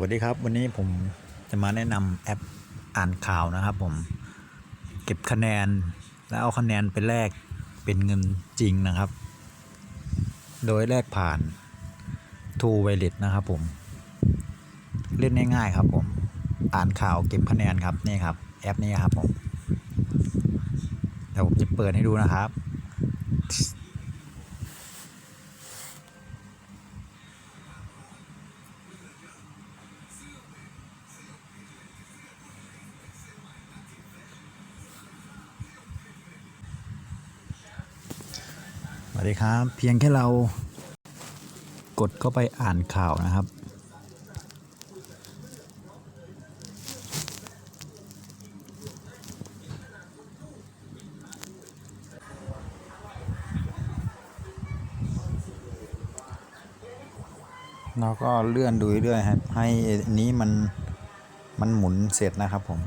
วัสดีครับ วันนี้ผมจะมาแนะนำแอปอ่านข่าวนะครับผมเก็บคะแนนแล้วเอาคะแนนไปแลกเป็นเงินจริงนะครับ โดยแลกผ่าน True Wallet นะครับผม เล่นง่ายๆครับผม อ่านข่าวเก็บคะแนนครับนี่ครับ แอปนี้ครับผมเดี๋ยวผมจะเปิดให้ดูนะครับ วัสดีครับ เพียงแค่เรากดเข้าไปอ่านข่าวนะครับ เราก็เลื่อนดูเรื่อยๆครับให้นี้มันมันหมุนเสร็จนะครับผม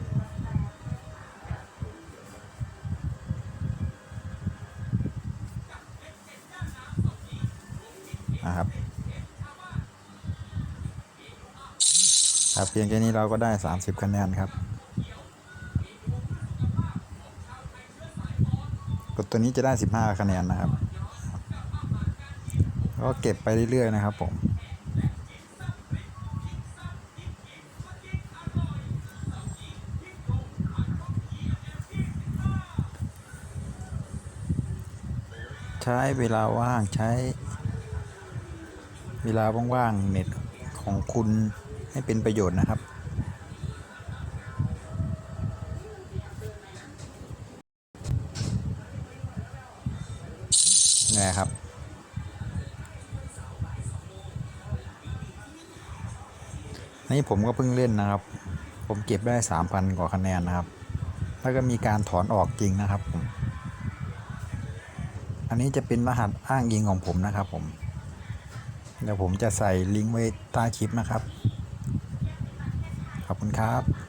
นะครับ ครับเพียงแค่นี้เราก็ได้ 30 คะแนนครับกดตัวนี้จะได้ 15 คะแนนนะครับก็เก็บไปเรื่อยๆนะครับผมใช้เวลาว่างใช้ เวลาว่างๆเน็ตของคุณให้เป็นประโยชน์นะครับนี่ครับ นี่ผมก็เพิ่งเล่นนะครับ ผมเก็บได้ 3,000 กว่าคะแนนนะครับ แล้วก็มีการถอนออกจริงนะครับผม อันนี้จะเป็นรหัสอ้างอิงของผมนะครับผม เดี๋ยวผมจะใส่ลิงก์ไว้ใต้คลิปนะครับ ขอบคุณครับ